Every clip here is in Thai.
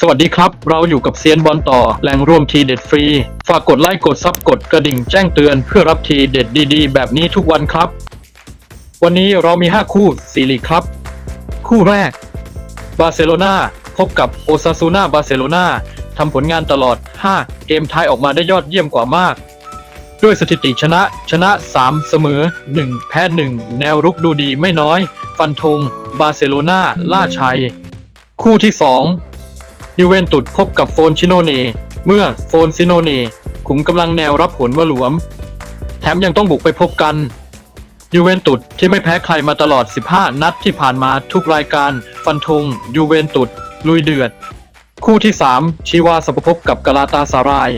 สวัสดีครับ เราอยู่กับเซียนบอลต่อแหล่งรวมทีเด็ดฟรี ฝากกดไลค์กดซับกดกระดิ่งแจ้งเตือนเพื่อรับทีเด็ดดีๆ แบบนี้ทุกวันครับ วันนี้เรามี 5 คู่สีลีกครับ คู่แรก บาร์เซโลนาพบกับโอซาซูนาบาร์เซโลนาทำผลงานตลอด 5 เกมท้ายออกมาได้ยอดเยี่ยมกว่ามาก ด้วยสถิติชนะชนะ 3 เสมอ 1 แพ้ 1 แนวรุกดูดีไม่น้อย ฟันธงบาร์เซโลนาล่าชัย คู่ที่ 2 ยูเวนตุสพบกับโฟนชิโนเน เมื่อโฟนซิโนเนขุมกำลังแนวรับผลว่าหลวม แถมยังต้องบุกไปพบกันยูเวนตุสที่ไม่แพ้ใครมาตลอด 15 นัดที่ผ่านมาทุกรายการ ฟันธงยูเวนตุสลุยเดือด คู่ที่ 3 ชีวาสปพบกับกาลาตาสาราย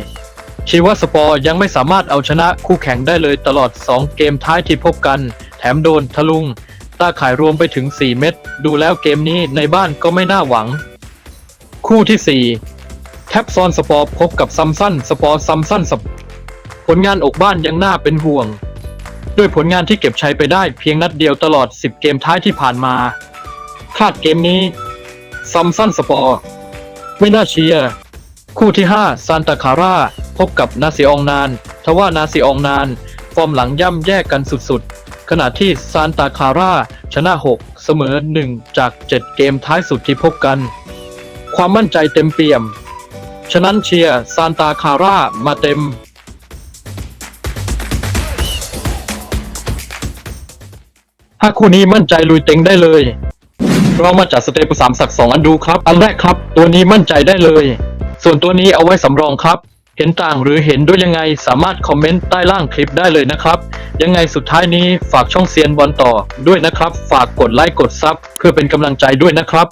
ชีวาสปอร์ยังไม่สามารถเอาชนะคู่แข่งได้เลยตลอด 2 เกมท้ายที่พบกัน แถมโดนทะลุงตาข่ายรวมไปถึง 4 เม็ดดูแล้วเกมนี้ในบ้านก็ไม่น่าหวัง คู่ที่ 4 แท็บซอนสปอร์พบกับซัมซันสปอร์ซัมซันสปผลงานอกบ้านยังน่าเป็นห่วง ด้วยผลงานที่เก็บชัยไปได้เพียงนัดเดียวตลอด 10 เกมท้ายที่ผ่านมา คาดเกมนี้ซัมซันสปอร์ไม่น่าเชียร์คู่ที่ 5 ซานตาคาร่าพบกับนาซิองนาน ทว่านาซิองนาน ฟอร์มหลังย่ำแย่กันสุดๆ ขณะที่ซานตาคาร่าชนะ 6 เสมอ 1 จาก 7 เกมท้ายสุดที่พบกัน ความมั่นใจเต็มเปี่ยม ฉะนั้นเชียร์ซานตาคาร่ามาเต็ม ถ้าคู่นี้มั่นใจลุยเต็งได้เลย เรามาจัดสเตปสามสักสองอันดูครับ อันแรกครับ ตัวนี้มั่นใจได้เลย ส่วนตัวนี้เอาไว้สำรองครับ เห็นต่างหรือเห็นด้วยยังไงสามารถคอมเมนต์ใต้ล่างคลิปได้เลยนะครับ ยังไงสุดท้ายนี้ฝากช่องเซียนบอลต่อด้วยนะครับ ฝากกดไลค์กดซับเพื่อเป็นกำลังใจด้วยนะครับ